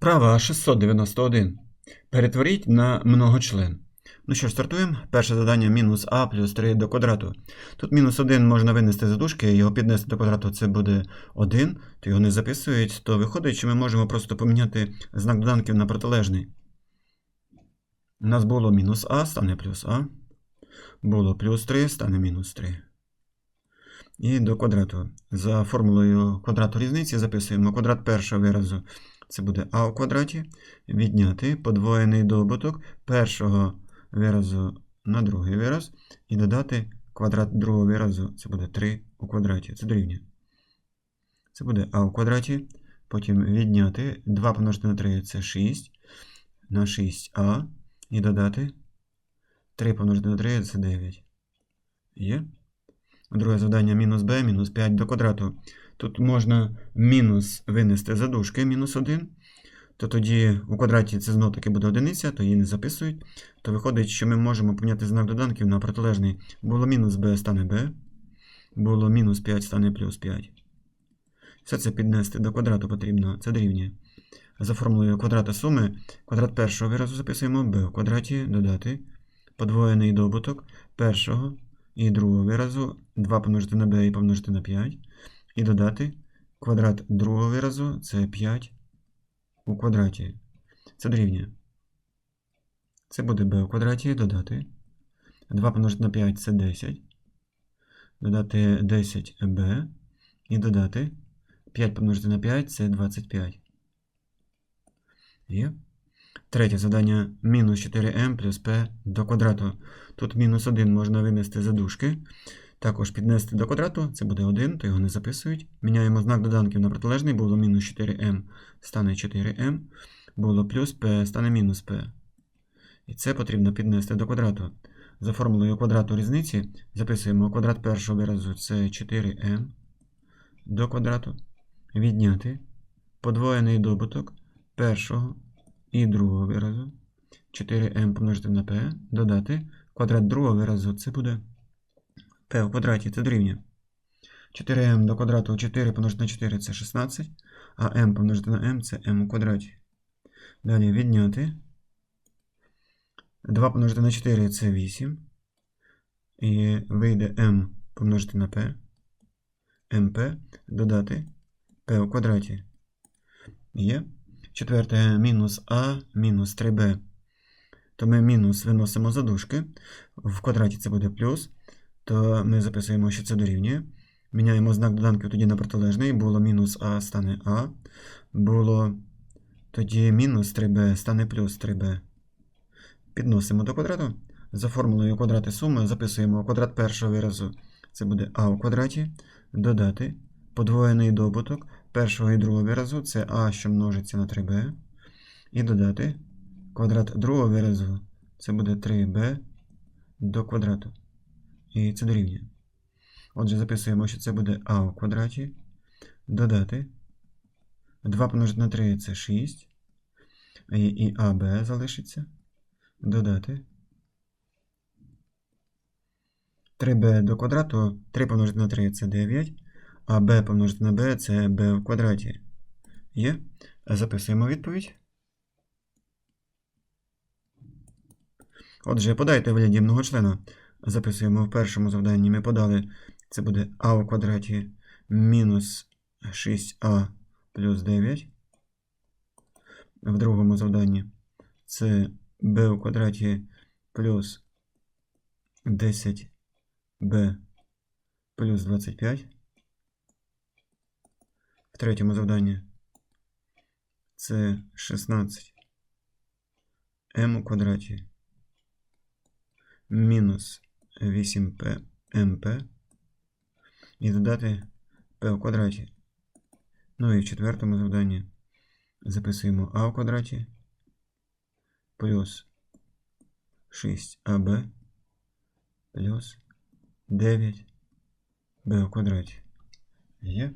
Права 691. Перетворіть на многочлен. Ну що ж, стартуємо. Перше завдання мінус а плюс 3 до квадрату. Тут мінус 1 можна винести за дужки, його піднести до квадрату це буде 1, то його не записують, то виходить, що ми можемо просто поміняти знак доданків на протилежний. У нас було мінус а, стане плюс а. Було плюс 3, стане мінус 3. І до квадрату. За формулою квадрату різниці записуємо квадрат першого виразу. Це буде а у квадраті. Відняти подвоєний добуток першого виразу на другий вираз. І додати квадрат другого виразу. Це буде 3 у квадраті. Це дорівнює. Це буде а у квадраті. Потім відняти 2 помножити на 3 це 6. На 6а. І додати 3 помножити на 3 це 9. Є? Друге завдання мінус b, мінус 5 до квадрату. Тут можна мінус винести за дужки, мінус 1. То тоді у квадраті це знов таки буде одиниця, то її не записують. То виходить, що ми можемо поміняти знак доданків на протилежний. Було мінус b стане b. Було мінус 5 стане плюс 5. Все це піднести до квадрату потрібно. Це дорівнює. За формулою квадрата суми, квадрат першого виразу записуємо b у квадраті додати подвоєний добуток першого і другого виразу 2 помножити на b і помножити на 5. І додати квадрат другого виразу це 5 у квадраті. Це дорівнює. Це буде b у квадраті додати. 2 помножити на 5 це 10. Додати 10b. І додати 5 помножити на 5 це 25. Є. Третє завдання мінус 4m плюс p до квадрату. Тут мінус 1 можна винести за дужки. Також піднести до квадрату, це буде 1, то його не записують. Міняємо знак доданків на протилежний, було мінус 4m, стане 4m. Було плюс p, стане мінус p. І це потрібно піднести до квадрату. За формулою квадрату різниці записуємо квадрат першого виразу це 4m до квадрату. Відняти подвоєний добуток першого і другого виразу. 4m помножити на p, додати квадрат другого виразу, це буде p у квадраті, це дорівнює. 4m до квадрату 4 помножити на 4 це 16, а m помножити на m це m у квадраті. Далі відняти. 2 помножити на 4 це 8. І вийде m помножити на p. mp додати p у квадраті. Є. Четверте мінус а мінус 3b. То ми мінус виносимо за дужки. В квадраті це буде плюс. То ми записуємо, що це дорівнює. Міняємо знак доданків тоді на протилежний. Було мінус а стане а. Було тоді мінус 3b стане плюс 3b. Підносимо до квадрату. За формулою квадрати суми записуємо квадрат першого виразу. Це буде а у квадраті. Додати подвоєний добуток першого і другого виразу це а, що множиться на 3b. І додати квадрат другого виразу це буде 3b до квадрату. І це дорівнює. Отже, записуємо, що це буде а у квадраті. Додати. 2 помножити на 3 це 6. І, і АБ залишиться. Додати. 3b до квадрату. 3 помножити на 3 це 9. А b помножити на b це b в квадраті. Є. Записуємо відповідь. Отже, подайте вигляді многочлена. Записуємо в першому завданні. Ми подали, це буде а у квадраті мінус 6а плюс 9. В другому завданні це b у квадраті плюс 10b плюс 25. Третьому завданні це 16 m у квадраті мінус 8p mp і додати p у квадраті. Ну і в четвертому завданні записуємо а у квадраті плюс 6аб плюс 9b у квадраті. Є.